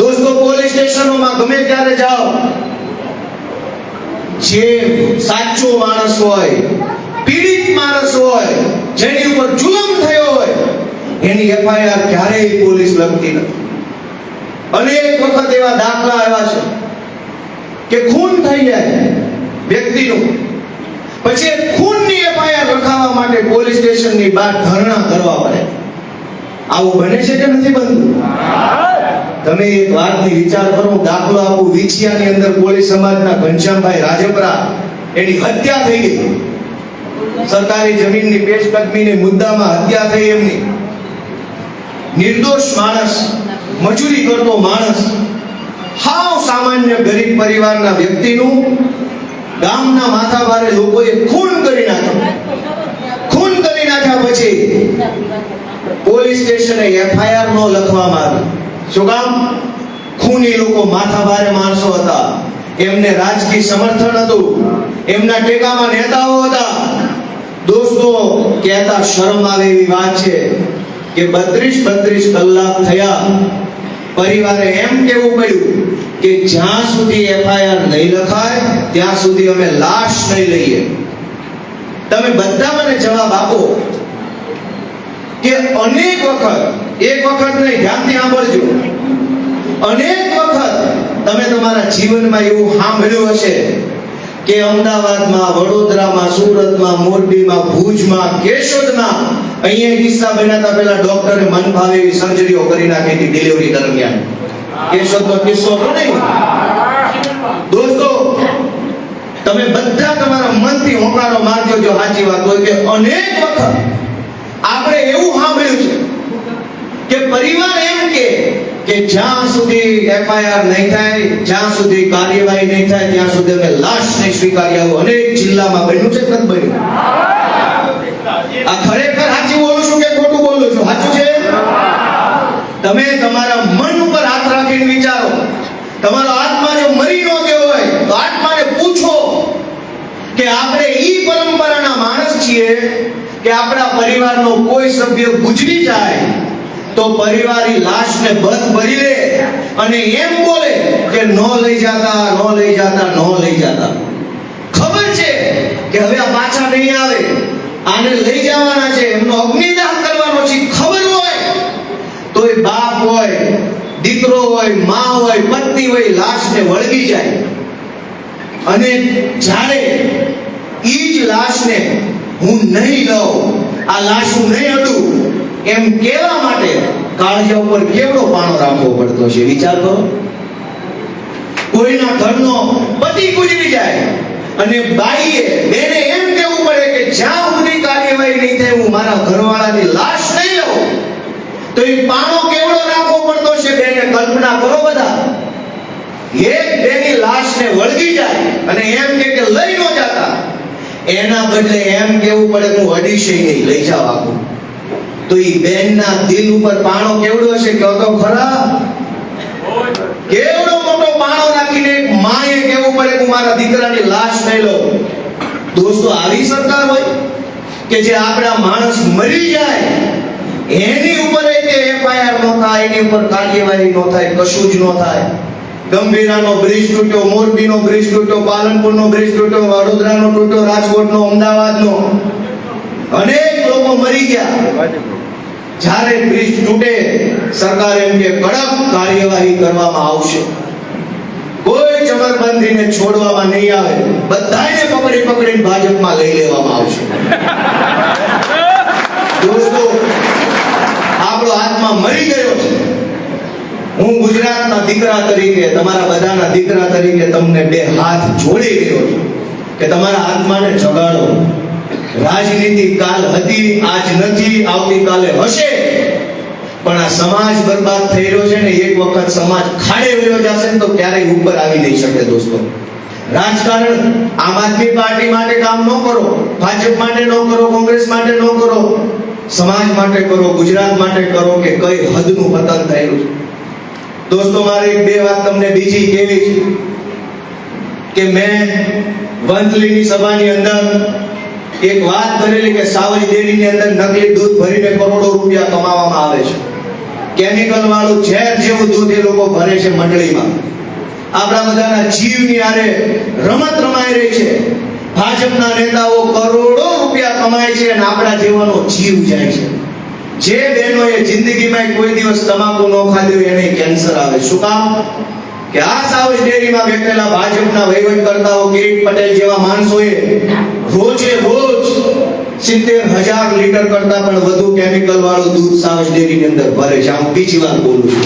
દોસ્તો, પોલીસ સ્ટેશનોમાં ગમે ત્યારે જાઓ. જે સાચો માણસ હોય, પીડિત માણસ હોય, જેની ઉપર જુલમ થયો હોય, એની એફઆઈઆર ક્યારેય પોલીસ લખતી નથી. અનેક વખત એવા દાખલા આવ્યા છે કે ખૂન થઈ જાય વ્યક્તિનું. પછી ખૂનની એફઆઈઆર લખાવવા માટે પોલીસ સ્ટેશનની બહાર ધરણા કરવા પડે. આવું બને છે કે નથી બનતું? તમે એક વાતની વિચાર કરો દાખલો આપું. વિછિયાની અંદર કોળી સમાજના ઘનશ્યામભાઈ રાજપરા એની હત્યા થઈ ગઈ. સરકારી જમીનની પેશકદમીને મુદ્દામાં હત્યા થઈ એમની. નિર્દોષ માણસ, મજૂરી કરતો માણસ, હાવ સામાન્ય ગરીબ પરિવારના વ્યક્તિનું ગામના માથાભારે લોકોએ ખૂન કરી નાખ્યું. ખૂન કરી નાખ્યા પછી પોલીસ સ્ટેશને એફઆઈઆર નો લખવામાં આવી શું કામ? ખૂની લોકો માથાભારે માણસો હતા. એમને રાજકીય સમર્થન હતું. એમના ટેકામાં નેતાઓ હતા. દોસ્તો, કહેતા શરમ આવે એવી વાત છે કે બત્રીસ બત્રીસ કલાક થયા. પરિવારે એમ કેવું પડ્યું કે જ્યાં સુધી એફઆઈઆર નહીં લખાય, ત્યાં સુધી અમે લાશ નહીં લઈએ. તમે બધા મને જવાબ આપો કે અનેક વખત, એક વખત નહીં, ધ્યાનથી સાંભળજો. અનેક વખત તમે તમારા જીવનમાં એવું સાંભળ્યું હશે કે અમદાવાદમાં, વડોદરામાં, સુરતમાં, મોરબીમાં, ભુજમાં, કેશોદમાં અહીંયા કિસ્સા બન્યા પહેલા ડોક્ટરે મન ફાવે એવી સર્જરીઓ કરી નાખી હતી ડિલિવરી દરમિયાન. કેશોદનો કિસ્સો તો નહીં? દોસ્તો, તમે બધા તમારા મનથી હોંકારો મારજો જો સાચી વાત હોય કે અનેક વખત આપણે એવું સાંભળ્યું છે કે પરિવાર એમ કે કે જ્યાં સુધી એફઆઈઆર નહીં થાય, જ્યાં સુધી કાર્યવાહી નહીં થાય, ત્યાં સુધી અમે લાશ નહીં સ્વીકારી આવું અનેક જિલ્લામાં બન્યું છે નથી બન્યું? આ ખરેખર સાચું બોલું છું કે ખોટું બોલું છું? સાચું છે? તમે તમારા મન ઉપર હાથ રાખીને વિચારો. તમારો આત્મા જો મરી ન ગયો હોય, તો આત્માને પૂછો કે આપણે ઈ પરંપરાના માણસ છીએ કે આપણા પરિવારનો કોઈ સભ્ય ગુજરી જાય તો પરિવારી લાશને બધ ભરી લે અને એમ બોલે કે નો લઈ જાતા, નો લઈ જાતા, નો લઈ જાતા. ખબર છે કે હવે આ પાછા નહીં આવે. આને લઈ જવાના છે, એમનો અગ્નિદાહ કરવાનો છે, ખબર હોય તો એ બાપ હોય, દીકરો હોય, મા હોય, પત્ની હોય, લાશને વળગી જાય. અને જ્યારે ઈ જ લાશને હું નહીં લઉં. આ લાશ હું નહીં અડું એમ કેવા માટે કાળજા ઉપર કેવડો પાણો રાખવો પડતો છે? વિચાર કરો. કોઈના ઘરનો પતિ ગુજરી જાય અને બાઈએ બેને એમ કહેવું પડે કે જ્યાં સુધી કાર્યવાહી નહીં થાય, હું મારા ઘરવાળાની લાશ નહીં લઉં. તો એ પાણો કેવડો રાખવો પડતો છે બેને કલ્પના કરો બધા. એક બેની લાશને વળગી જાય અને એમ કે કે લઈ ન જાતા. એના બદલે એમ કેવું પડે હું અડીશે નહીં, લઈ જાવ આખું. તો એ બેનના દિલ ઉપર પાણો કેવડો હશે કહો તો ખરા? કેવડો મોટો પાણો નાખીને માએ કેવું પડે કે મારા દીકરાની લાશ લઈ લો દોસ્તો, આવી સરકાર હોય કે જે આપણા માણસ મરી જાય, એની ઉપર કે એફઆઈઆર નો થાય, એની ઉપર કાર્યવાહી નો થાય, કશું જ નો થાય. ગંભીરાનો બ્રિજ તૂટ્યો, મોરબીનો બ્રિજ તૂટ્યો, પાલનપુરનો બ્રિજ તૂટ્યો, વડોદરાનો તૂટ્યો, રાજકોટનો, અમદાવાદનો. અનેક લોકો મરી ગયા. જ્યારે બ્રિજ તૂટે, સરકાર એમ કે કડક કાર્યવાહી કરવામાં આવશે. કોઈ ચમરબંધીને છોડવામાં નહીં આવે બધાને પકડી પકડીને ભાજપમાં લઈ લેવામાં આવશે. દોસ્તો, આપણો આત્મા મરી ગયો છે. હું ગુજરાતના દીકરા તરીકે, તમારા બધાના દીકરા તરીકે તમને બે હાથ જોડી ગયો છું કે તમારા આત્માને જગાડો. રાજનીતિ કાલ હતી, આજ નથી આવતીકાલે હશે. પણ આ સમાજ બરબાદ થઈ રહ્યો છે ને, એક વખત સમાજ ખાડે વયો જશે તો ક્યારેય ઉપર આવી નહીં શકે દોસ્તો. રાજકારણ આમ આદમી પાર્ટી માટે કામ ન કરો, ભાજપ માટે ન કરો, કોંગ્રેસ માટે ન કરો, સમાજ માટે કરો, ગુજરાત માટે કરો કે કઈ હદનું પતન થયેલું છે. દોસ્તો, મારે બે વાત તમને બીજી કેવી છે કે મેં વંથલીની સભાની અંદર એક વાત ભરેલી કે સાવજ ડેરીની અંદર નકલી દૂધ ભરીને કરોડો રૂપિયા કમાવામાં આવે છે. કેમિકલ વાળું ઝેર જેવું દૂધ એ લોકો ભરે છે મંડળીમાં. આપણા બધાના જીવની આરે રમત રમાઈ રહી છે. ભાજપના નેતાઓ કરોડો રૂપિયા કમાય છે અને આપણા જીવનનો જીવ જાય છે. જે બહેનોએ જિંદગીમાં કોઈ દિવસ તમાકુ ન ખાધું એને કેન્સર આવે. શું કામ? કે આ સાવજ ડેરીમાં બેઠેલા ભાજપના વહીવટકર્તાઓ કિરીટ પટેલ જેવા માણસોએ રોજે રોજ સિત્તેર હજાર લીટર કરતા પણ વધુ કેમિકલ વાળું દૂધ સાવજ ડેરીની અંદર ભરે છે. હું બીજી વાર બોલું છું.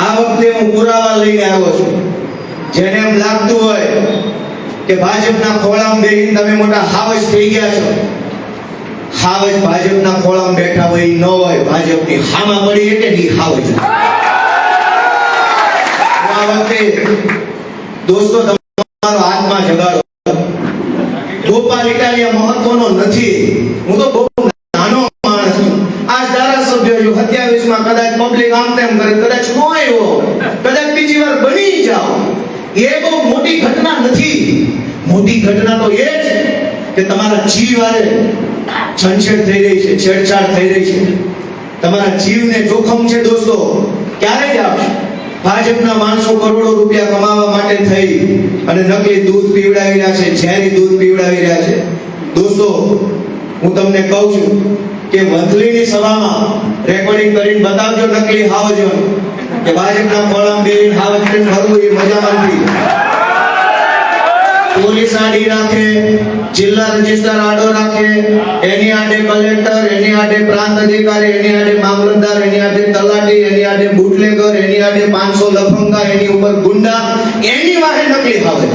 આ વખતે- હું પુરાવા લઈને આવ્યો છું. જેને એમ લાગતું હોય કે ભાજપના ખોળામાં બેહીને તમે મોટા હાવજ થઈ ગયા છો. હાવજ ભાજપના ખોળામાં બેઠા હોય ન હોય, ભાજપની હામાં પડી એટલે ની હાવજ. આ વખતે દોસ્તો તમારો હાથમાં જગાડો ગોપાલ ઇટાલિયા મહત્વનો નથી. હું તો બહુ નાનો માણસ છું. આજ ધારાસભ્ય છું સત્યાવીસમાં કદાચ પબ્લિક આમ તેમ કરે, કદાચ નો આવ્યો કદાચ બીજી વાર બની જાઓ. એ બહુ મોટી ઘટના નથી. મોટી ઘટના તો એ છે કે તમારા જીવ આજે છંછેડ થઈ રહી છે, છેડછાડ થઈ રહી છે. તમારા જીવને જોખમ છે દોસ્તો. ક્યારે જ આપશે? ભાજપના માણસો કરોડો રૂપિયા કમાવા માટે થઈ અને નકલી દૂધ પીવડાવી રહ્યા છે, ઝેરી દૂધ પીવડાવી રહ્યા છે. દોસ્તો, હું તમને કહું છું કે મંથલીની સભામાં રેકોર્ડિંગ કરીને બતાવજો નકલી હાવજો કે ભાજપના કોલમ બેન હાવજ ફરવું એ મજામાં નથી પોલીસ આડી રાખે, જિલ્લા રજિસ્ટર આડો રાખે, એની આડે કલેક્ટર, એની આડે પ્રાંત અધિકારી, એની આડે મામલતદાર, એની આડે તલાટી, એની આડે બુટલેગર, એની આડે પાંચસો લફંગા, એની ઉપર ગુંડા, એની વાહે નકલી હાવે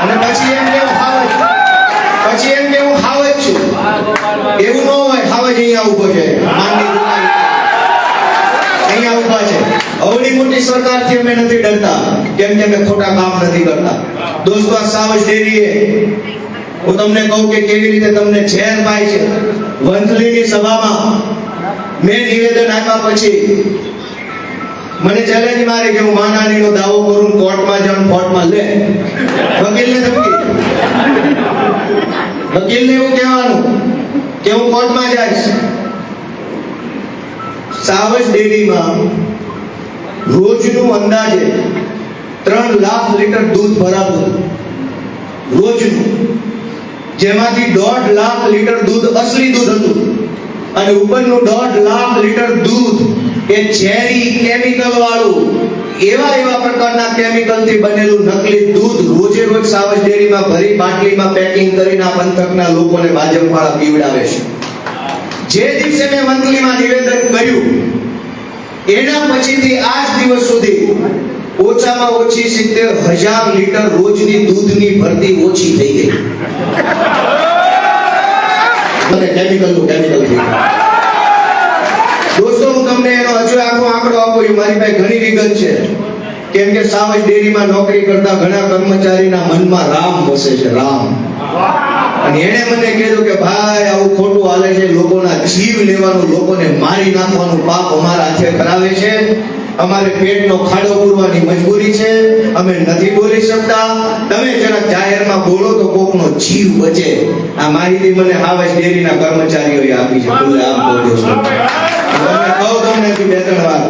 અને પછી એમ કેવું પછી એમ કેવું હું જ છું એવું ન હોય હાવજ અહીંયા ઊભો છે અહીંયા ઊભા છે. અવડી મોટી સરકારથી અમે નથી ડરતા, કેમ કે અમે ખોટા કામ નથી કરતા. દોસ્તો, આ સાવજ ડેરીએ હું તમને કહું કે કેવી રીતે તમને ઝેર પાય છે. વંથલીની સભામાં મેં નિવેદન આપ્યા પછી મને ચેલેન્જ મારે કે હું માનાનીનો દાવો કરું, કોર્ટમાં જાઉં કોર્ટમાં લે. વકીલને ધમકી. વકીલને એવું કહેવાનું કે હું કોર્ટમાં જઈશ. સાવજ ડેરીમાં રોજનું અંદાજે ત્રણ લાખ લીટર દૂધ ભરાતું. રોજનું. જેમાંથી દોઢ લાખ લીટર દૂધ અસલી દૂધ હતું. અને ઉપરનું દોઢ લાખ લીટર દૂધ એ ઝેરી કેમિકલ વાળું, એવા એવા પ્રકારના કેમિકલથી બનેલું નકલી દૂધ રોજે રોજ સાવજ ડેરીમાં ભરી, બાટલીમાં પેકિંગ કરીને આ પંથકના લોકોને ભાજપ વાળા પીવડાવે છે. જે દિવસે મેં મંથલીમાં નિવેદન કર્યું, એના પછીથી આજ દિવસ સુધી ઓછામાં ઓછી સિત્તેર હજાર લીટર રોજની દૂધની ભરતી ઓછી થઈ ગઈ કેમિકલનું કેમિકલ ગયું. દોસ્તો, હું તમને એનો હજુ આખો આંકડો આપું. મારી પાસે ઘણી વિગત છે કેમ કે સાવજ ડેરીમાં નોકરી કરતા ઘણા કર્મચારીના મનમાં રામ વસે છે, રામ અને એણે મને કીધું કે, ભાઈ, આવું ખોટું હાલે છે, લોકોના જીવ લેવાનું, લોકોને મારી નાખવાનું પાપ અમારા હાથે કરાવે છે અમારે પેટનો ખાડો પૂરવાની મજબૂરી છે, અમે નથી બોલી શકતા. તમે જરાક જાહેરમાં બોલો તો કોકનો જીવ બચે. આ માહિતી મને હાવજ ડેરીના કર્મચારીઓએ આપી છે. બોલે આમ બોલ્યો છું. તમે કહું તમને બે ત્રણ વાર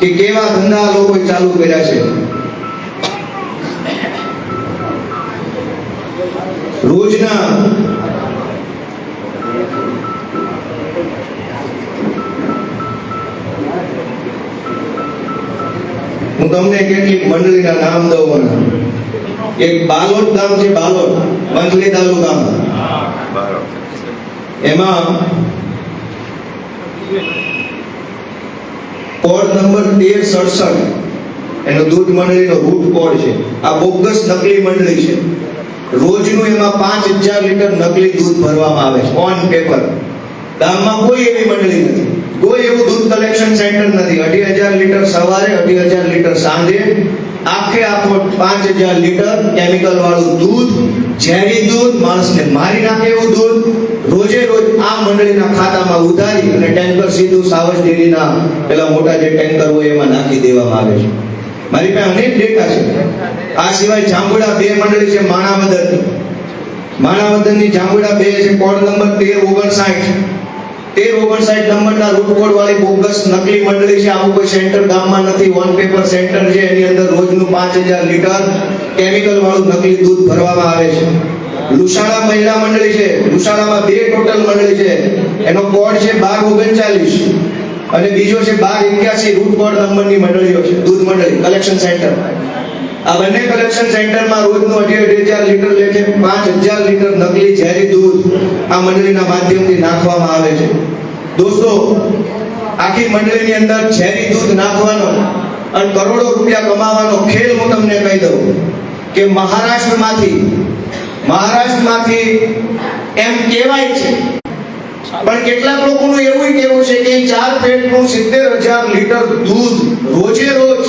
કે કેવા ધંધા લોકો ચાલુ કર્યા છે? રોજના હું તમને કેટલીક મંડળીના નામ દઉં મને. એક બાલોટ ગામ છે બાલોટ મંડળી તાલુકામાં. એમાં કોડ નંબર તેર સડસઠ, એનો દૂધ મંડળીનો રૂટ કોડ છે. આ બોગસ નકલી મંડળી છે. રોજનું એમાં પાંચ હજાર લીટર નકલી દૂધ ભરવામાં આવે છે ઓન પેપર ગામમાં કોઈ એવી મંડળી નથી. કોઈ એવું દૂધ કલેક્શન સેન્ટર નથી. હજાર લીટર સવારે, અઢી હજાર લીટર સાંજે, આખે આખો પાંચ હજાર લીટર કેમિકલ વાળું દૂધ, ઝેરી દૂધ, માણસને મારી નાખે એવું દૂધ. રોજે રોજ આ મંડળીના ખાતામાં ઉધારી અને ટેન્કર સીધું સાવજ ડેરીના પેલા મોટા જે ટેન્કર હોય એમાં નાખી દેવામાં આવે છે. મારી પાસે અનેક ડેટા છે. આ સિવાય જાંબુડા બે મંડળી છે, માણાવદરની. માણાવદનની જાંબુડા બે છે, કોડ નંબર તેર ઓગણસાઠ. તેર ઓગણસાઠ નંબરના રૂટ કોડ વાળી બોગસ નકલી મંડળી છે. આવું કોઈ સેન્ટર ગામમાં નથી. વન પેપર સેન્ટર છે. એની અંદર રોજનું પાંચ હજાર લીટર કેમિકલ વાળું નકલી દૂધ ભરવામાં આવે છે. લુસાણા મહિલા મંડળી છે. લુસાણામાં બે ટોટલ મંડળી છે. એનો કોડ છે બાર ઓગણચાલીસ. અને બીજો છે બાર એક્યાસી રૂટ કોડ નંબરની મંડળીઓ છે. દૂધ મંડળી કલેક્શન સેન્ટર આ બંને કલેક્શન સેન્ટરમાં રોજનું અઢી અઢી હજાર લીટર લેખે પાંચ હજાર લીટર નકલી ઝેરી આ મંડળીના માધ્યમથી નાખવામાં આવે છે. દોસ્તો, આખી મંડળીની અંદર ઝેરી દૂધ નાખવાનો અને કરોડો રૂપિયા કમાવાનો ખેલ હું તમને કહી દઉં કે મહારાષ્ટ્રમાંથી મહારાષ્ટ્રમાંથી એમ કહેવાય છે. પણ કેટલાક લોકોનું એવું કહેવું છે કે ચાર પેટનું સિત્તેર હજાર લીટર દૂધ રોજે રોજ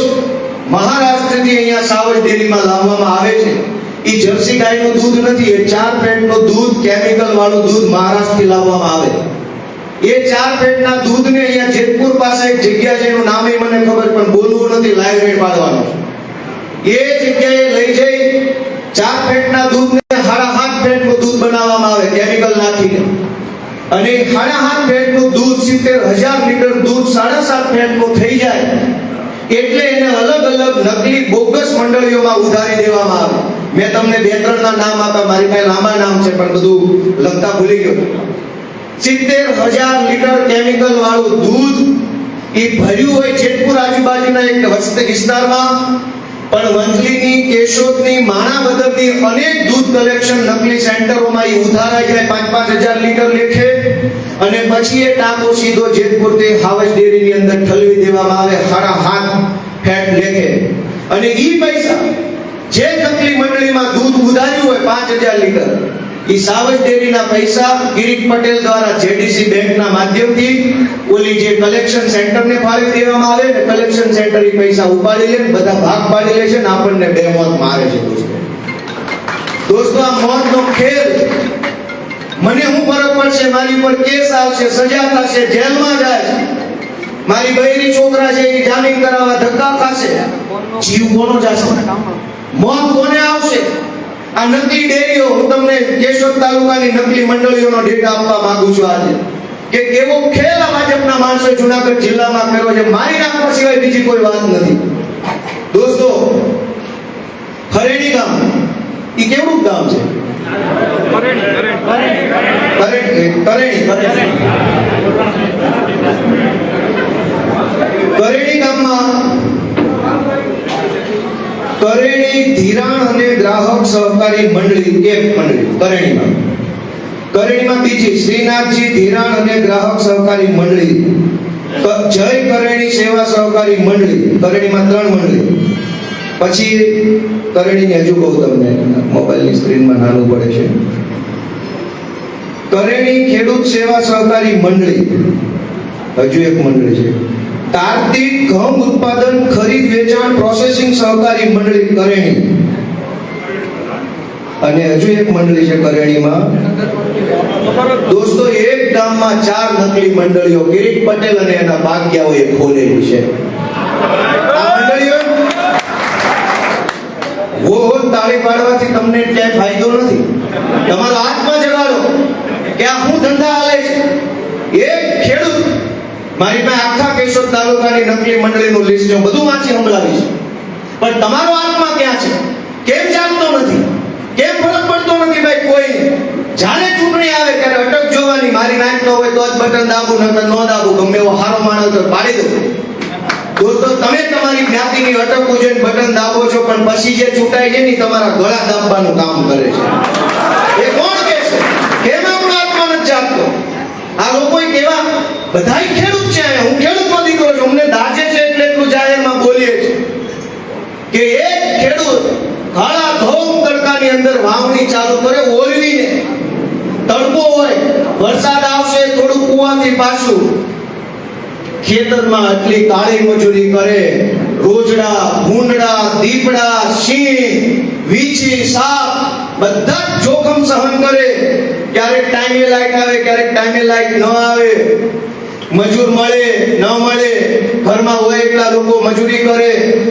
મહારાષ્ટ્રથી અહીંયા સાવજ ડેરીમાં લાવવામાં આવે છે. એ જર્સી ગાયનું દૂધ નથી, એ ચાર પેટનું દૂધ કેમિકલ વાળું દૂધ મહારાષ્ટ્રથી લાવવામાં આવે. એ ચાર પેટના દૂધને અહીંયા જેતપુર પાસે એક જગ્યા છે, એનું નામ એ મને ખબર, પણ બોલવું નથી લાઈવ રેડ પાડવાનો એ જગ્યાએ લઈ જઈ, ચાર પેટના દૂધને હાડા હાથ પેટનું દૂધ બનાવવામાં આવે કેમિકલ નાખીને. અને સાડા હાથ પેટનું દૂધ સિત્તેર હજાર લીટર દૂધ સાડા સાત પેટનું થઈ જાય, એટલે એને અલગ અલગ નકલી બોગસ મંડળીઓમાં ઉધારી દેવામાં આવે. મેં તમને બે, ત્રણના નામ આપ્યા. મારી પાસે લાંબા નામ છે, પણ બધું લખતા ભૂલી ગયો. સિત્તેર હજાર લીટર કેમિકલ વાળું દૂધ એ ભર્યું હોય જેતપુર આજુબાજુના એક વસ્તી વિસ્તારમાં, પણ વંથલીની, કેશોદની માણાવદરની અનેક દૂધ કલેક્શન નકલી સેન્ટરોમાં એ ઉધારાઈ જાય પાંચ પાંચ હજાર લીટર લેખે. અને પછી એ ટાંકો સીધો જેતપુર તે હાવજ ડેરીની અંદર ઠલવી દેવામાં આવે, હારા હાથ ફેટ લેખે. અને એ પૈસા જે કકલી મંડળીમાં દૂધ ઉધાર્યું હોય પાંચ હજાર લીટર એ સાવજ ડેરીના પૈસા કિરીટ પટેલ દ્વારા જેડીસી બેંકના માધ્યમથી ઓલી જે કલેક્શન સેન્ટરને ફાળવી દેવામાં આવે ને કલેક્શન સેન્ટર એ પૈસા ઉપાડી લે બધા ભાગ પાડી લે છે ને આપણને બે મોત મારે છે દોસ્તો. આ મોતનો ખેલ, મને હું ફરક પડશે? મારી ઉપર કેસ આવશે, સજા થશે, જેલમાં જાય. મારી બહેની છોકરા છે એ જામીન કરાવવા ધક્કા ખાશે. જીવ કોનો જશે? મોત કોને આવશે? આ નકલી ડેરીઓ હું તમને કેશોદ તાલુકાની નકલી મંડળીઓનો ડેટા આપવા માંગુ છું આજે. કે કેવો ખેલ આ ભાજપના માણસો જુનાગઢ જિલ્લામાં કર્યો છે, મારી નાખવા સિવાય બીજી કોઈ વાત નથી. દોસ્તો ખરેડી ગામ એ કેવું ગામ છે? કરેણી ગામમાં કરેણી ધિરાણ અને ગ્રાહક સહકારી મંડળી, એક મંડળી કરેણીમાં કરેણીમાં બીજી શ્રીનાથજી ધિરાણ અને ગ્રાહક સહકારી મંડળી. જય કરેણી સેવા સહકારી મંડળી કરેણીમાં ત્રણ મંડળી. પછી કરેણીની હજુ કહું તમને મોબાઈલની સ્ક્રીનમાં નાનું પડે છે. કરેણી ખેડૂત સેવા સહકારી મંડળી. હજુ એક મંડળી છે. કાર્તિક ઘઉં ઉત્પાદન ખરીદ વેચાણ પ્રોસેસિંગ સહકારી મંડળી કરેણી. અને હજુ એક મંડળી છે કરેણીમાં. દોસ્તો, એક ગામમાં ચાર નકલી મંડળીઓ, કિરીટ પટેલ અને એના ભાગ્યાઓએ ખોલેલી છે. તાળી પાડવાથી તમને ક્યાંય ફાયદો નથી. તમારો આત્મા જગાડો. કે આ હું ધંધા હાલે છે? એક ખેડૂત મારી પાસે આખા કેશોદ તાલુકાની નકલી મંડળીનું લિસ્ટ છે બધું વાંચી સંભળાવીશ. પણ તમારો આત્મા ક્યાં છે? કેમ જાગતો નથી? કેમ ફરક પડતો નથી ભાઈ? કોઈ જ્યારે ચૂંટણી આવે ત્યારે અટક જોવાની. મારી નાખ ન હોય તો જ બટન દાબું નકર ન દાબું. ગમે એવો હારો માણસ તો પાડી દઉં દોસ્તો, તમે તમારી જ્ઞાતિની અટક પૂજે બટન દાબો છો, પણ પછી જે ચૂંટાય છે ને તમારા ગળા દાબવાનું કામ કરે છે. એ કોણ કે છે? કેમ આપણો આત્મા નથી જાગતો? આ લોકો કેવા બધાય ખેડૂત છે. હું ખેડૂતનો દીકરો છું. અમને દાજે છે એટલે એટલું જાહેરમાં બોલીએ છીએ. કે એક ખેડૂત કાળા ધોમ તડકાની અંદર વાવણી ચાલુ કરે, ઓલવીને તડકો હોય, વરસાદ આવશે થોડું કુવાથી પાછું. ખેતરમાં આટલી કાળી મજૂરી કરે, રોજડા, ભૂંડડા, દીપડા, સિંહ, વીછી, સાપ, બધા જોખમ સહન કરે. ક્યારેક ટાઈમે લાઈટ આવે, ક્યારેક ટાઈમે લાઈટ ન આવે. મજૂર મળે, ન મળે, ઘરમાં હોય એટલા લોકો મજૂરી કરે.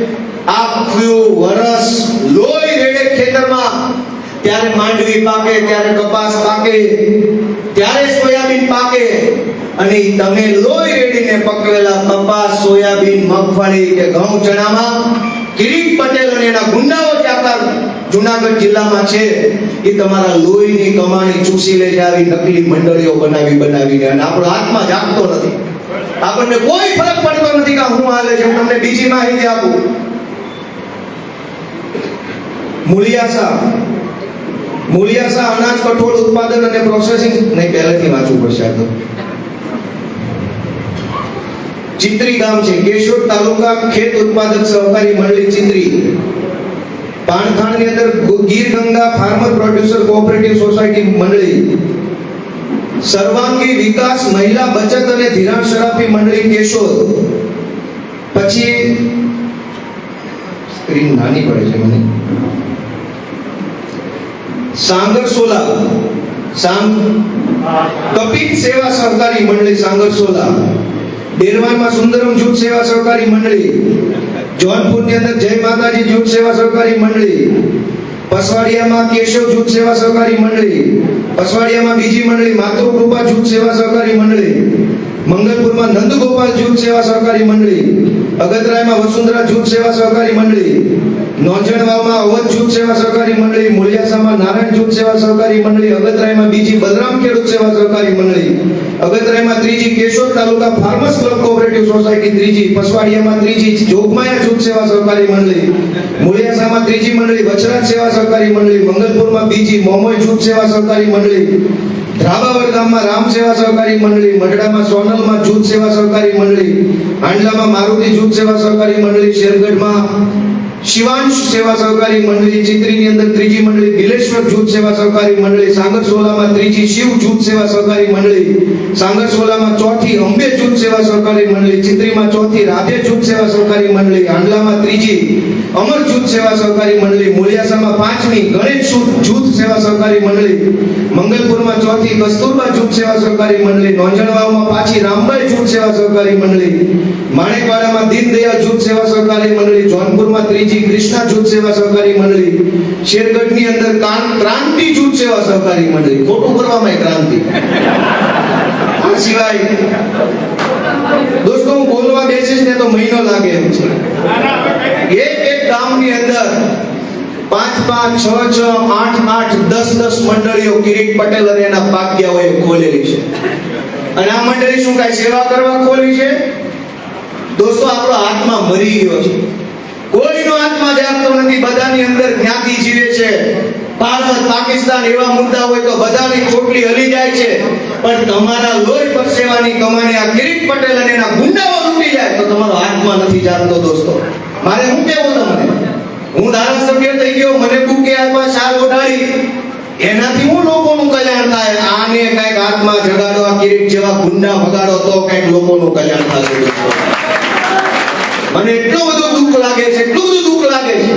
આખું વરસ લોહી રેડે ખેતરમાં. ત્યારે માંડવી પાકે, ત્યારે કપાસ પાકે, ત્યારે સોયાબીન પાકે. અને તમે લોહી રેડીને પકવેલા કપાસ, સોયાબીન, મગફળી કે ઘઉં ચણામાં, કિરીટ પટેલ અને એના ગુંડાઓ જે આખા જુનાગઢ જિલ્લામાં છે, એ તમારા લોહીની કમાણી ચૂસી લે છે નકલી મંડળીઓ બનાવી બનાવીને. અને આપણો આત્મા જાગતો નથી. આપણને કોઈ ફરક પડતો નથી કે હું હાલે છે તમને બીજી માહિતી આપું. મૂળિયાસા મૂળિયાસા અનાજ, કઠોળ ઉત્પાદન અને પ્રોસેસિંગ નહીં, પહેલેથી વાંચવું પડશે આ તો. ચિત્રી ગામ છે, કેશોદ તાલુકા ખેત ઉત્પાદક સહકારી મંડળી ચિત્રી. પાણથાણની અંદર Gir Ganga farmer producer cooperative society મંડળી, સર્વાંગી વિકાસ મહિલા બચત અને ધિરાણ શરાફી મંડળી કેશોદ. પછી, સ્ક્રીન નાની પડે છે મને. સાંગરસોલા સાંગ કપિત સેવા સહકારી મંડળી સાંગરસોલા ડેરવાનમાં સુંદરમ જૂથ સેવા સહકારી મંડળી. જોનપુરની અંદર જય માતાજી જૂથ સેવા સહકારી મંડળી, પસવાડિયામાં કેશવ જૂથ સેવા સહકારી મંડળી, પસવાડિયામાં બીજી મંડળી માતૃકૃપા જૂથ સેવા સહકારી મંડળી, મંગલપુરમાં નંદગોપાલ જૂથ સેવા સહકારી મંડળી, અગતરાયમાં વસુંધરા જૂથ સેવા સહકારી મંડળી નોંજણવાવમાં અવધ જૂથ સેવા સહકારી મંડળી મુળિયાસામાં નારાયણ જૂથ સેવા સહકારી મંડળી, અગતરાયમાં બીજી બલરામ ખેડૂત સેવા સહકારી મંડળી, અગતરાયમાં ત્રીજી Keshod taluka farmers club cooperative society, ત્રીજી પસવાડિયામાં ત્રીજી જોગમાયા જૂથ સેવા સહકારી મંડળી મુળિયાસામાં ત્રીજી મંડળી વચરાજ સેવા સહકારી મંડળી, મંગલપુરમાં બીજી મોમોય જૂથ સેવા સહકારી મંડળી ધ્રાબાવર ગામમાં રામ સેવા સહકારી મંડળી, મઢડામાં સોનલમાં જૂથ સેવા સહકારી મંડળી, આંડલામાં મારુતિ જૂથ સેવા સહકારી મંડળી, શેરગઢમાં શિવાંશ સેવા સહકારી મંડળી ચિત્રીની અંદર ત્રીજી મંડળી દિલેશ્વર જૂથ સેવા સહકારી મંડળી સાંગરસોલામાં ત્રીજી શિવ જૂથ સેવા સહકારી મંડળી સાંગરસોલામાં ચોથી અંબે જૂથ સેવા સહકારી મંડળી, ચિત્રીમાં ચોથી રાધે જૂથ સેવા સહકારી મંડળી આંડલામાં ત્રીજી અમર જૂથ સેવા સહકારી મંડળી મુળિયાસામાં પાંચમી ગણેશ જૂથ- સેવા સહકારી મંડળી. મંગલપુરમાં ચોથી કસ્તુરબા જૂથ સેવા સહકારી મંડળી. નોંજણવાવમાં પાછી રામબાઈ જૂથ સેવા સહકારી મંડળી. માણેકવાડામાં દીનદયાળ જૂથ સેવા સહકારી મંડળી. જોનપુરમાં ત્રીજી કૃષ્ણા જૂથ સેવા સહકારી મંડળી. શેરગઢની અંદર ક્રાંતિ જૂથ સેવા સહકારી મંડળી. ખોટું કરવામાં ક્રાંતિ. આ સિવાય હું બોલવા બેસીશ ને તો મહિનો લાગે એમ છે. એક એક ગામની અંદર પાંચ પાંચ, છ છ, આઠ આઠ, દસ દસ મંડળીઓ કિરીટ પટેલ અને એના ભાગ્યાઓએ ખોલેલી છે. અને આ મંડળી શું કાંઈ સેવા કરવા ખોલી છે? દોસ્તો, આપણો આત્મા મરી ગયો છે. કોઈનો આત્મા જાગતો નથી, બધાની અંદર જ્ઞાતિ જીવે છે. ભારત પાકિસ્તાન એવા મુદ્દા હોય તો બધાની ચોટલી હલી જાય છે. પણ તમારા લોહી પરસેવાની કમાણી આ કિરીટ પટેલ અને એના ગુંડાઓ લૂંટી જાય તો તમારો હાથમાં નથી જાણતો દોસ્તો. મારે શું કહેવું તમને? હું ધારાસભ્ય થઈ ગયો, મને બુકે આત્મા શાલ ઓઢાડી. એનાથી હું લોકોનું કલ્યાણ થાય? આને કંઈક આત્મા જગાડો, આ કિરીટ જેવા ગુંડા ભગાડો તો કંઈક લોકોનું કલ્યાણ થશે મને એટલું બધું દુઃખ લાગે છે, એટલું બધું દુઃખ લાગે છે.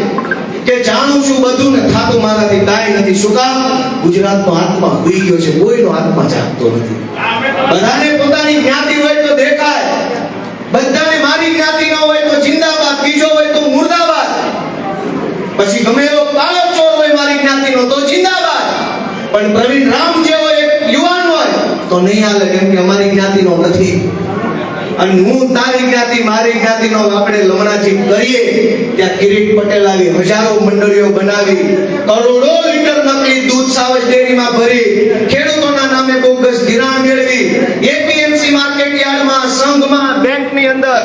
કે જાણું છું બધું ને થાતું મારાથી કાંઈ નથી. શું કામ? ગુજરાતનો આત્મા હોઈ ગયો છે. કોઈનો આત્મા જાગતો નથી. બધાને પોતાની જ્ઞાતિ હોય તો દેખાય. બધાને મારી જ્ઞાતિ ન હોય તો જિંદાબાદ. બીજો હોય તો મુર્દાબાદ. પછી ગમે એવો કાળો ચોર હોય મારી જ્ઞાતિનો તો જિંદાબાદ. પણ પ્રવીણ રામ જેવો એક યુવાન હોય તો નહીં હાલે, કેમ કે અમારી જ્ઞાતિનો નથી. અને હું તારી જ્ઞાતિ મારી જ્ઞાતિનો આપણે લવણાજી કરીએ, ત્યાં કિરીટ પટેલ આવી, હજારો મંડળીઓ બનાવી, કરોડો લીટર નકલી દૂધ સાવજ ડેરીમાં ભરી, ખેડૂતોના નામે બોગસ ધિરાણ મેળવી, એપીએમસી માર્કેટ યાર્ડમાં, સંઘમાં, બેંકની અંદર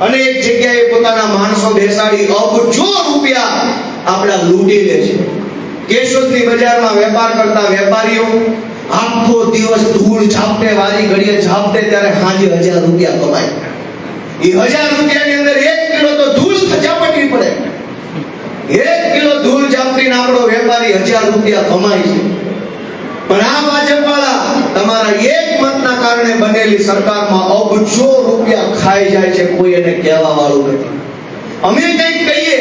અનેક જગ્યાએ પોતાના માણસો બેસાડી અબજો રૂપિયા આપણા લૂંટી લે છે. કેશોદની બજારમાં વેપાર કરતા વેપારીઓ આખો દિવસ ધૂળ ઝાપટે, વારી ઘડીએ છાપટે ત્યારે હાજે હજાર રૂપિયા કમાય. એ હજાર રૂપિયાની અંદર એક કિલો તો ધૂળ ઝાપટવી પડે. એક કિલો ધૂળ ઝાપટીને આપણો વેપારી હજાર રૂપિયા કમાય છે. પણ આ ભાજપવાળા તમારા એક મતના કારણે બનેલી સરકારમાં અબજો રૂપિયા ખાઈ જાય છે, કોઈ એને કહેવા વાળું નથી. અમે કંઈક કહીએ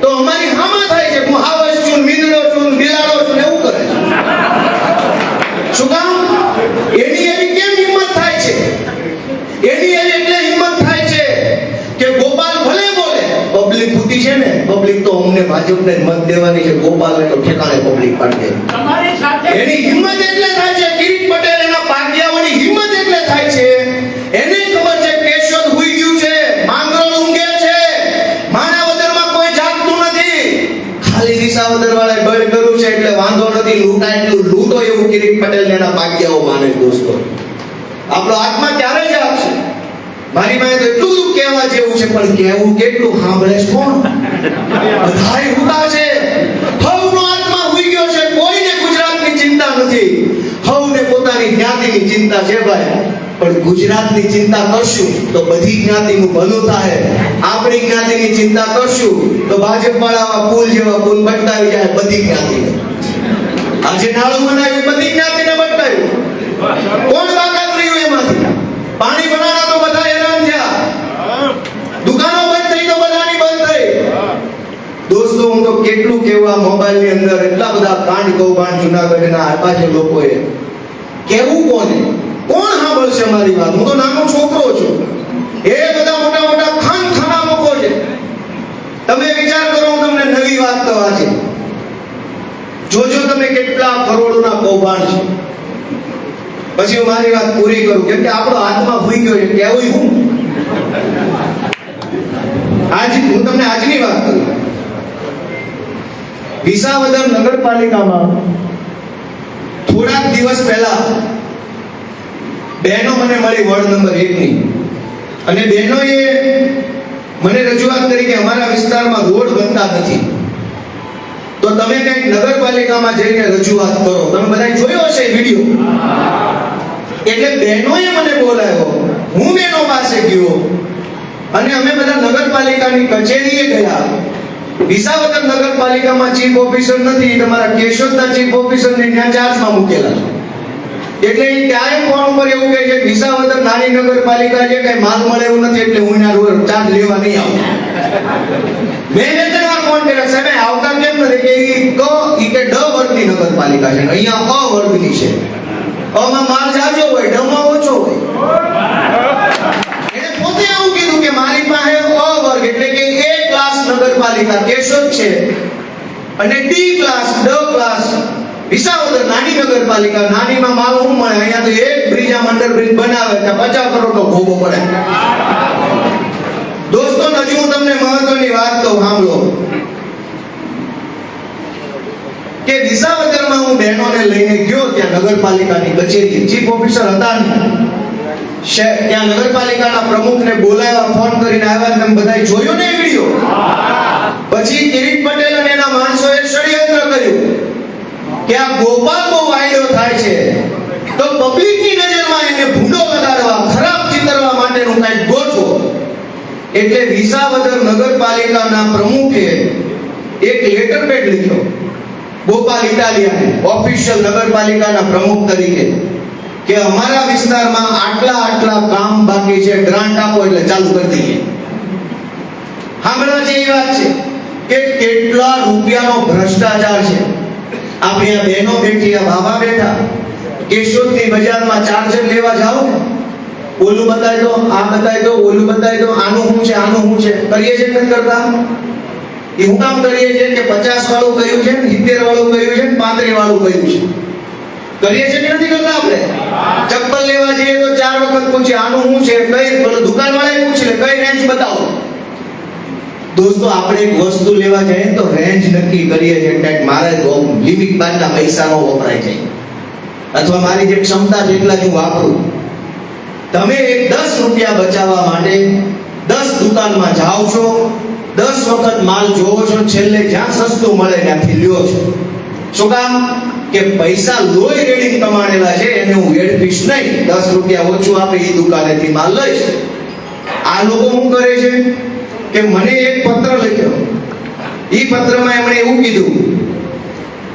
તો અમારી હામાં થાય છે હું હાવસ છું મીંદડો છું બિલાડો છું એવું કરે છે શું કામ એની એવી કેમ હિંમત થાય છે એની એવી એટલે હિંમત થાય છે કે ગોપાલ ભલે બોલે પબ્લિક તો અમને ભાજપને જ મત દેવાની છે. ગોપાલને તો ઠેકાણે પબ્લિક પાડી દે. તમારી સાથે એની હિંમત એટલે થાય છે. કિરીટ પટેલ એના ભાગ્યાઓની હિંમત એટલે થાય છે. એને ખબર છે કેશોદ હુઈ ગયું છે. માંગરોળ ઊંઘે છે. માણાવદરમાં કોઈ જાગતું નથી. ખાલી વિસાવદર વાળાએ બળ કર્યું છે એટલે વાંધો નથી. લૂંટાય એટલું લૂંટો એવું કિરીટ પટેલ એના ભાગ્યાઓ માને દોસ્તો. આપણો આત્મા ક્યારે જાગશે? મારી પાસે તો એટલું બધું કહેવા જેવું છે પણ કહેવું કેટલું સાંભળે કોણ? બધાય ઉતા છે હવનો આત્મા ઉઈ ગયો છે, કોઈને ગુજરાતની ચિંતા નથી. હવને પોતાની જ્ઞાતિની ચિંતા છે ભાઈ. પણ ગુજરાતની ચિંતા કરશું તો બધી જ્ઞાતિનું ભલું થાય. આપણી જ્ઞાતિની ચિંતા કરશું તો ભાજપ વાળા પુલ જેવા પુલ બટકાવી જાય બધી જ્ઞાતિને. આજે નાળું બનાવ્યું, બધી જ્ઞાતિને બટકાવ્યું. કોણ બાકાત રહ્યું એમાંથી? પાણી બનાવવા તો બધા હેરાન થયા દુકાનો બંધ થઈ તો બધાની બંધ થઈ દોસ્તો હું તો કેટલું કેવું આ મોબાઈલની અંદર એટલા બધા કાંડ કૌભાંડ જુનાગઢના આપ્યા છે લોકોએ. કેવું કોને? કોણ સાંભળશે મારી વાત? હું તો નાનો છોકરો છું. એ બધા મોટા મોટા ખાન ખાના મૂકો છે. તમે વિચાર કરો, હું તમને નવી વાત કહવા છે. જોજો તમે કેટલા કરોડોના કૌભાંડ છે. પછી હું મારી વાત પૂરી કરું, કેમ કે આપણો હાથમાં ભૂઈ ગયો છે, કેવું હું? આજ, હું તમને આજની વાત કરું. વિસાવદર નગરપાલિકામાં થોડાક દિવસ પહેલા બહેનો મને મળી વોર્ડ નંબર એકની. અને બહેનોએ મને રજૂઆત કરી કે અમારા વિસ્તારમાં રોડ બનતા નથી. તો તમે કંઈક નગરપાલિકામાં જઈને રજૂઆત કરો. તમે બધા જોયો હશે વીડિયો? એટલે બહેનોએ મને બોલાવ્યો. હું બહેનો પાસે ગયો. અને અમે બધા નગરપાલિકાની કચેરીએ ગયા. વિસાવદર નગરપાલિકામાં ચીફ ઓફિસર નથી, તમારા કેશોદના ચીફ ઓફિસરને ત્યાં ચાર્જમાં મૂકેલા એટલે ત્યારે ફોન ઉપર એવું કહે છે વિસાવદર નાની નગરપાલિકા છે, કઈ માલ મળે એવું નથી, એટલે હું એના રોજ ચાર્જ લેવા નહીં આવું. મેં બે ત્રણ સાહેબ આવતા કેમ નથી? કે ઈ ક, ઈ કે ડ વર્ગની નગરપાલિકા છે અહીંયા અ વર્ગની છે. અમાં માલ જાજો હોય ડમાં ઓછો હોય. એને પોતે એવું કીધું કે મારી પાસે અ વર્ગ, એટલે કે એ નગરપાલિકા કેશોદ છે. અને D class D class Visavadar નાની નગરપાલિકા, નાનીમાં માલ શું મળે અહીંયા તો એક બ્રિજ આમ બ્રિજ બનાવે, ત્યાં પચાસ કરોડનો ભોગો પડે. દોસ્તો, હજી હું તમને મહત્વની વાત કહું, સાંભળો. કે વિસાવદરમાં હું બહેનોને લઈને ગયો, ત્યાં નગરપાલિકાની કચેરી ચીફ ઓફિસર હતા ત્યાં નગરપાલિકાના પ્રમુખને બોલાવ્યા ફોન કરીને આવ્યા તમે બધાએ જોયો ને વીડિયો પછી કિરીટ પટેલ અને એના માણસોએ ષડયંત્ર કર્યું કે આ ગોપાલ બહુ વાયડો થાય છે. તો પબ્લિકની નજરમાં એને ભૂંડો વધારવા, ખરાબ ચિતરવા માટેનું કંઈક ગોઠવો. એટલે વિસાવદર નગરપાલિકાના પ્રમુખે એક લેટર પેડ લખ્યો ગોપાલ ઇટાલિયા ઓફિશિયલ નગરપાલિકાના પ્રમુખ તરીકે, કે અમારા વિસ્તારમાં આટલા આટલા કામ બાકી છે, ગ્રાન્ટ આપો એટલે ચાલુ કરી દઈએ. સાંભળવા એ વાત છે. કે કેટલા રૂપિયાનો ભ્રષ્ટાચાર છે? આપણી આ બહેનો બેઠી, આ બાબા બેઠા, કેશોદની બજારમાં ચાર્જર લેવા જાઓ ને, ઓલું બતાવી દો, આ બતાવી દો, ઓલું બતાવી દો, આનું શું છે, આનું શું છે? કરીએ છે નથી કરતા? એ હું કામ કરીએ છીએ કે પચાસ વાળું કયું છે સિત્તેર વાળું કયું છે પાંત્રીસ વાળું કયું છે? કરીએ છીએ કે નથી કરતા આપણે? ચપ્પલ લેવા જઈએ તો ચાર વખત પૂછે, આનું શું છે, કઈ? દુકાન વાળાએ લે કઈ રેન્જ બતાવો? દોસ્તો, આપણે એક વસ્તુ લેવા જઈએ તો રેન્જ નક્કી કરીએ છીએ કે મારે લિમિટ બાદના પૈસાનો વપરાય છે. અથવા મારી જે ક્ષમતા છે એટલા જ હું વાપરું. તમે એક દસ રૂપિયા બચાવવા માટે દસ દુકાનમાં જાઓ છો, દસ વખત માલ જોવો છો, છેલ્લે જ્યાં સસ્તું મળે ત્યાંથી લ્યો છો. શું કામ? કે પૈસા લોહી રેડિંગ કમાણેલા છે, એને હું વેડફીશ નહીં, દસ રૂપિયા ઓછું આપે એ દુકાનેથી માલ લઈશ. આ લોકો શું કરે છે? કે મને એક પત્ર લખ્યો. એ પત્રમાં એમણે એવું કીધું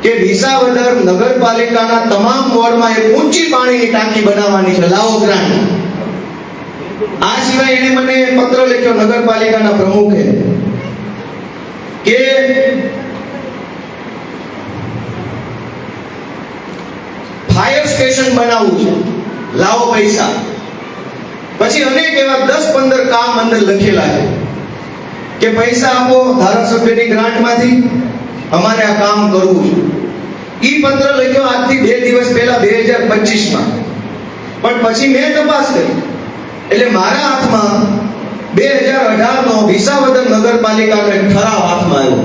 કે વિસાવદર નગરપાલિકાના તમામ વોર્ડમાં એક ઊંચી પાણીની ટાંકી બનાવવાની છે. લાવો ગ્રાન્ટ. આ સિવાય એને મને પત્ર લખ્યો નગરપાલિકાના પ્રમુખે કે ફાયર સ્ટેશન બનાવવું છે. લાવો પૈસા. પછી અનેક એવા દસ પંદર કામ અંદર લખેલા છે. કે પૈસા આપો ધારાસભ્યની ગ્રાન્ટમાંથી. અમારે આ કામ કરવું છે. એ પત્ર લખ્યો આજથી બે દિવસ પહેલા બે હજાર પચીસમાં. પણ પછી મેં તપાસ કરી. એટલે મારા હાથમાં બે હજાર અઢારનો વિસાવદર નગરપાલિકાનો ઠરાવ હાથમાં આવ્યો.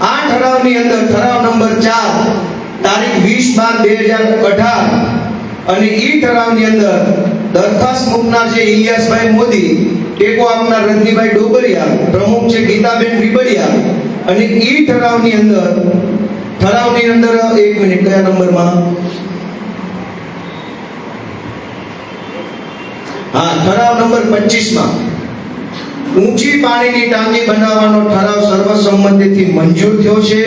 આ ઠરાવની અંદર ઠરાવ નંબર ચાર, તારીખ વીસ બાર બે હજાર અઢાર અને એ ઠરાવની અંદર દરખાસ્ત મૂકનાર છે ઇલિયાસભાઈ મોદી ટેકો આપનાર રજનીભાઈ ડોબરિયા, પ્રમુખ છે ગીતાબેન રીબડિયા. અને એ ઠરાવની અંદર ઠરાવની અંદર એક મિનિટ, કયા નંબરમાં? હા, ઠરાવ નંબર 25 માં ઊંચી પાણીની ટાંકી બનાવવાનો ઠરાવ સર્વસંમતિથી મંજૂર થયો છે.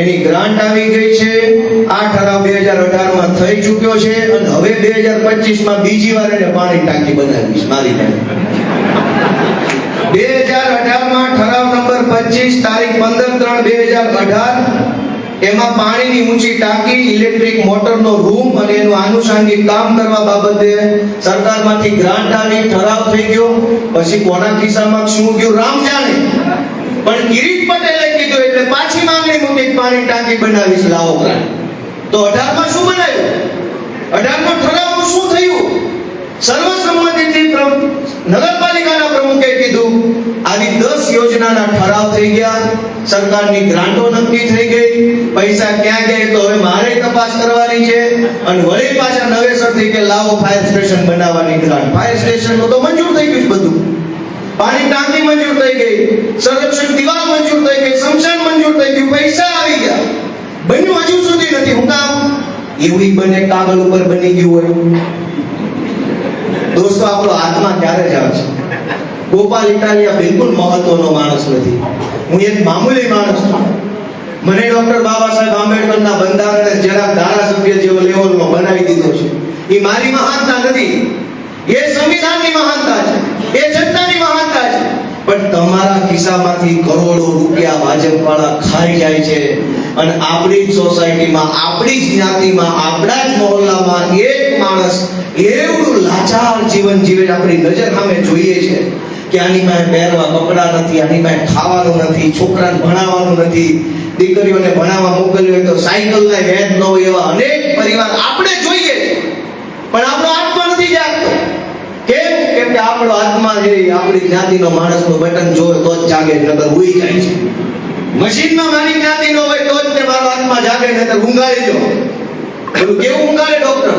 એની ગ્રાન્ટ આવી ગઈ છે. આ ઠરાવ બે હજાર અઢારમાં થઈ ચૂક્યો છે અને હવે બે હજાર પચીસમાં બીજી વાર એને પાણી ટાંકી બનાવી મારી ટાંકી અઢારમાં ઠરાવ નંબર પચીસ, તારીખ પંદર ત્રણ બે હજાર અઢાર. એમાં પાણીની ઊંચી ટાંકી રૂમ અને એનું કામ કરવા બાબતે સરકારમાંથી ઠરાવ થઈ ગયો. પછી કોના ખિસ્સામાં શું ગયું, રામ જાણે. પણ કિરીટ પટેલે કીધું એટલે પાછી માંગણી મૂકી પાણી ટાંકી બનાવીશ, લાવો ગ્રાન્ટ. તો અઢારમાં શું બનાવ્યું અઢારમાં ઠરાવનું શું થયું? સર્વસંમતિથી નગરપાલિકાના પ્રમુખે કીધું આવી દસ યોજનાના ઠરાવ થઈ ગયા. સરકારની ગ્રાન્ટો નક્કી થઈ ગઈ. પૈસા ક્યાં ગયા તો હવે મારે તપાસ કરવાની છે. અને વળી પાછા નવેસરથી કે લાવો ફાયર સ્ટેશન બનાવવાની ગ્રાન્ટ. ફાયર સ્ટેશનનું તો મંજૂર થઈ ગયું બધું. પાણી ટાંકી મંજૂર થઈ ગઈ, સંરક્ષણ દિવાલ મંજૂર થઈ ગઈ, શમશાન મંજૂર થઈ ગયું, પૈસા આવી ગયા. બન્યું હજુ સુધી નથી. હું કામ? એવું બને કાગળ ઉપર બની ગયું હોય. દોસ્તો, આપણો આત્મા ક્યારે જ આવશે ગોપાલ ઇટાલિયા બિલકુલ મહત્વનો માણસ નથી. હું એક મામૂલી માણસ છું. મને ડોક્ટર બાબા સાહેબ આંબેડકરના બંધારણે જરા ધારાસભ્ય જેવો લેવલનો બનાવી દીધો છે. એ મારી મહાનતા નથી. એ સંવિધાનની મહાનતા છે. એ જનતાની પણ તમારા ખિસ્સામાંથી કરોડો રૂપિયા ભાજપ વાળા ખાઈ જાય છે. અને આપણી જ સોસાયટીમાં, આપણી જ જ્ઞાતિમાં, આપણા જ મહોલ્લામાં એક માણસ એવું લાચાર જીવન જીવે આપણી નજર સામે જોઈએ છે કે આની પાસે પહેરવા કપડાં નથી, આની પાસે ખાવાનું નથી, છોકરાને ભણાવવાનું નથી, દીકરીઓને ભણાવવા મોકલ્યું હોય તો સાયકલ ને વેદ ન હોય એવા અનેક પરિવાર આપણે જોઈએ પણ આપણો આત્મા નથી આપણો આત્મા છે આપણી જ્ઞાતિનો માણસનું બટન જોવે તો જ જાગે, નકર ઉઈ જાય છે. મશીનમાં મારી જ્ઞાતિનો હોય તો જ તે મારો આત્મા જાગે, નકર ઊંઘાડી દો. કેવું ઊંઘાડે ડોક્ટર